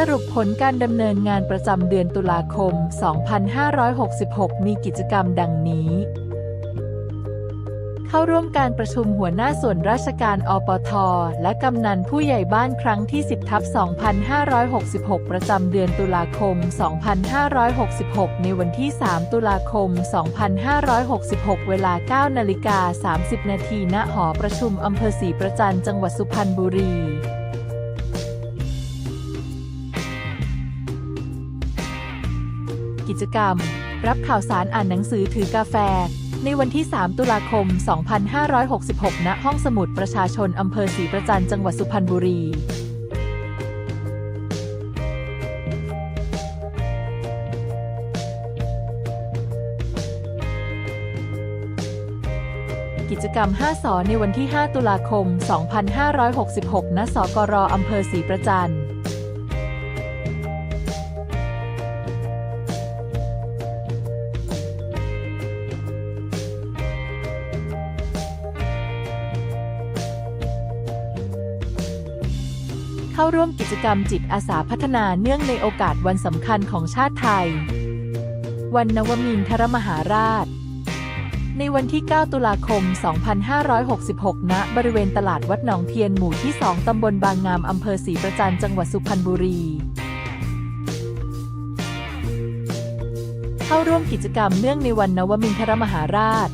สรุปผลการดำเนินงานประจำเดือนตุลาคม 2566 มีกิจกรรมดังนี้ เข้าร่วมการประชุมหัวหน้าส่วนราชการอปท และกำนันผู้ใหญ่บ้านครั้งที่ 10ทับ2566 ประจำเดือนตุลาคม 2566 ในวันที่ 3 ตุลาคม 2566 เวลา 9 นาฬิกา 30 นาทีณหอประชุมอำเภอศรีประจันจังหวัดสุพรรณบุรี กิจกรรม รับข่าวสารอ่านหนังสือถือกาแฟ ในวันที่ 3 ตุลาคม 2566 ณ ห้องสมุดประชาชนอำเภอศรีประจันจังหวัดสุพรรณบุรีกิจกรรม 5 สอในวันที่ 5 ตุลาคม 2566 ณ สกรอำเภอศรีประจัน เข้าร่วมกิจกรรมจิตอาสาพัฒนาเนื่องในโอกาสวันสำคัญของชาติไทย วันนวมินทรมหาราช ในวันที่ 9 ตุลาคม 2566 ณ บริเวณตลาดวัดหนองเทียนหมู่ที่ 2 ตำบลบางงามอำเภอศรีประจันจังหวัดสุพรรณบุรีเข้าร่วมกิจกรรมเนื่องในวันนวมินทรมหาราช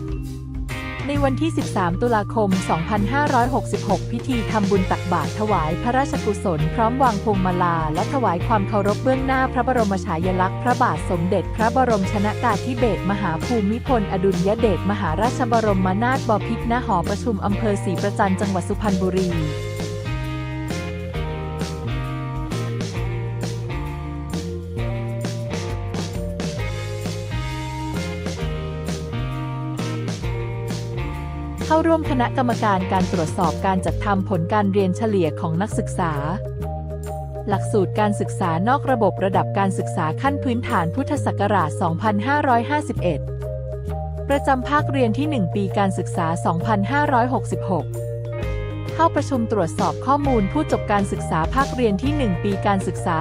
ในวันที่ 13 ตุลาคม 2566 พิธีทำบุญตักบาตรถวายพระราชกุศล พร้อมวางพวงมาลา และถวายความเคารพเบื้องหน้าพระบรมฉายาลักษณ์พระบาทสมเด็จ พระบรมชนากาธิเบศรมหาภูมิพล อดุลยเดชมหาราชบรมนาถบพิตรณหอประชุมอำเภอศรีประจันจังหวัดสุพรรณบุรี เข้าร่วมคณะกรรมการการตรวจสอบการจัดทำผลการเรียนเฉลี่ยของนักศึกษา หลักสูตรการศึกษานอกระบบระดับการศึกษาขั้นพื้นฐานพุทธศักราช 2551 ประจำภาคเรียนที่ 1 ปีการศึกษา 2566เข้าประชุมตรวจสอบข้อมูลผู้จบการศึกษาภาคเรียนที่ 1 ปีการศึกษา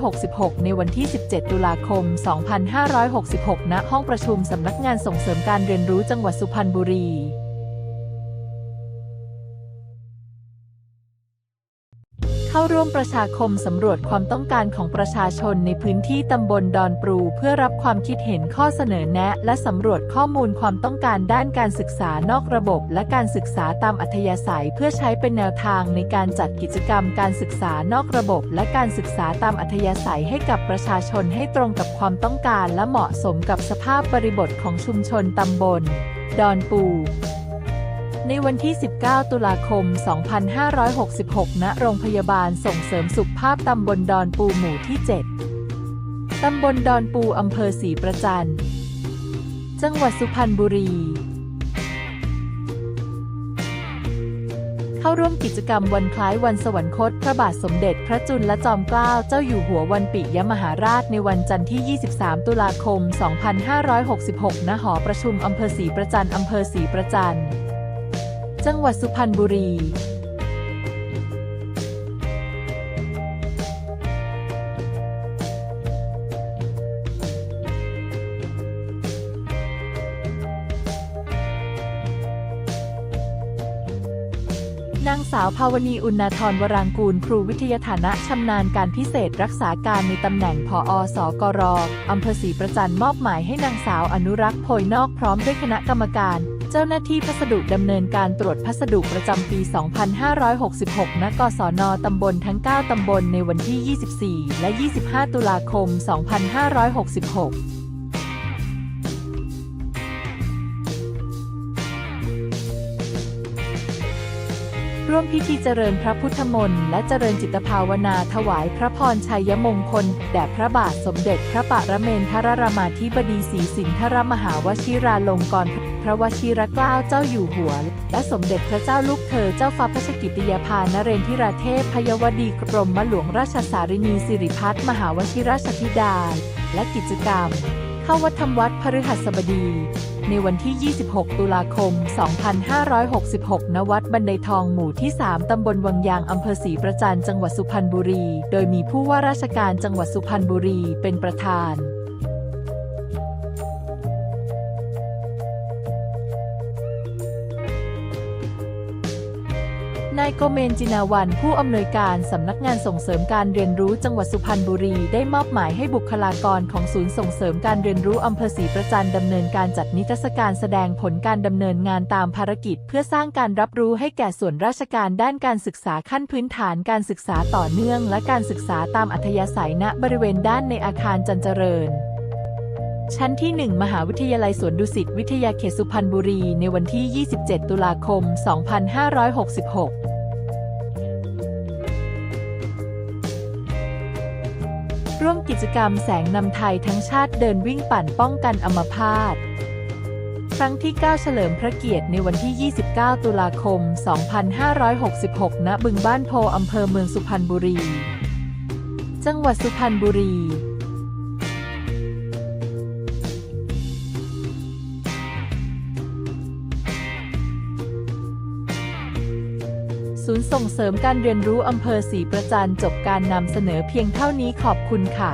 2566 ในวันที่ 17 ตุลาคม 2566 ณ ห้องประชุมสำนักงานส่งเสริมการเรียนรู้จังหวัดสุพรรณบุรี เข้าร่วมประชาคมสำรวจความต้องการของประชาชนในพื้นที่ตำบลดอนปรู เพื่อรับความคิดเห็นข้อเสนอแนะ และสำรวจข้อมูลความต้องการด้านการศึกษานอกระบบ และการศึกษาตามอัธยาศัยเพื่อใช้เป็นแนวทางในการจัดกิจกรรมการศึกษานอกระบบ และการศึกษาตามอัธยาศัยให้กับประชาชนให้ตรงกับความต้องการ และเหมาะสมกับสภาพบริบทของชุมชนตำบล ดอนปู ในวันที่ 19 ตุลาคม 2566 ณ โรงพยาบาลส่งเสริมสุขภาพตำบลดอนปูหมู่ที่ 7 ตำบลดอนปูอำเภอศรีประจัน จังหวัดสุพรรณบุรี เข้าร่วมกิจกรรมวันคล้ายวันสวรรคต พระบาทสมเด็จพระจุลจอมเกล้าเจ้าอยู่หัววันปิยมหาราชในวันจันทร์ที่ 23 ตุลาคม 2566 ณ หอประชุมอำเภอศรีประจันอำเภอศรีประจัน จังหวัดสุพรรณบุรีนางสาวภาวณีอุณาธรวรางกูล ครูวิทยาฐานะชำนาญการพิเศษรักษาการในตำแหน่งผออสกรออำเภอศรีประจันมอบหมายให้นางสาวอนุรักษ์โพยนอกพร้อมด้วยคณะกรรมการ เจ้าหน้าที่พัสดุดำเนินการตรวจพัสดุประจำปี 2566 ณ กศน ตำบลทั้ง 9 ตำบลในวันที่ 24 และ 25 ตุลาคม 2566 ร่วมพิธีเจริญพระพุทธมนต์และเจริญจิตภาวนาถวายพระพรชัยมงคล แด่พระบาทสมเด็จพระปรเมนทรรามาธิบดีศรีสินทรมหาวชิราลงกรณ์พระวชิรเกล้าเจ้าอยู่หัว และสมเด็จพระเจ้าลูกเธอเจ้าฟ้าพระชกิติยาภานเรนทิราเทพพยวดีกรมหลวงราชสารินีสิริพัฒน์มหาวชิราชธิดา และกิจกรรม เข้าวัดธรรมวัดพฤหัสบดี ในวันที่ 26 ตุลาคม 2566 ณ วัดบันไดทองหมู่ที่ 3 ตำบลวังยาง อำเภอศรีประจันจังหวัดสุพรรณบุรี โดยมีผู้ว่าราชการจังหวัดสุพรรณบุรีเป็นประธาน นายโกเมนจินาวันผู้อำนวยการสำนักงานส่งเสริมการเรียนรู้จังหวัดสุพรรณบุรี ได้มอบหมายให้บุคลากรของศูนย์ส่งเสริมการเรียนรู้อำเภอศรีประจันดำเนินการจัดนิทรรศการแสดงผลการดำเนินงานตามภารกิจ เพื่อสร้างการรับรู้ให้แก่ส่วนราชการด้านการศึกษาขั้นพื้นฐานการศึกษาต่อเนื่อง และการศึกษาตามอัธยาศัยณบริเวณด้านในอาคารจันเจริญ ชั้นที่ 1 มหาวิทยาลัยสวนดุสิตวิทยาเขตสุพรรณบุรี ในวันที่ 27 ตุลาคม 2566ร่วมกิจกรรมแสงนำไทยทั้งชาติเดินวิ่งปั่นป้องกันอัมพาต ครั้งที่ 9 เฉลิมพระเกียรติในวันที่ 29 ตุลาคม 2566 ณ บึงบ้านโพอำเภอเมืองสุพรรณบุรี จังหวัดสุพรรณบุรี ศูนย์ส่งเสริมการเรียนรู้อำเภอศรีประจันจบการนำเสนอเพียงเท่านี้ขอบคุณค่ะ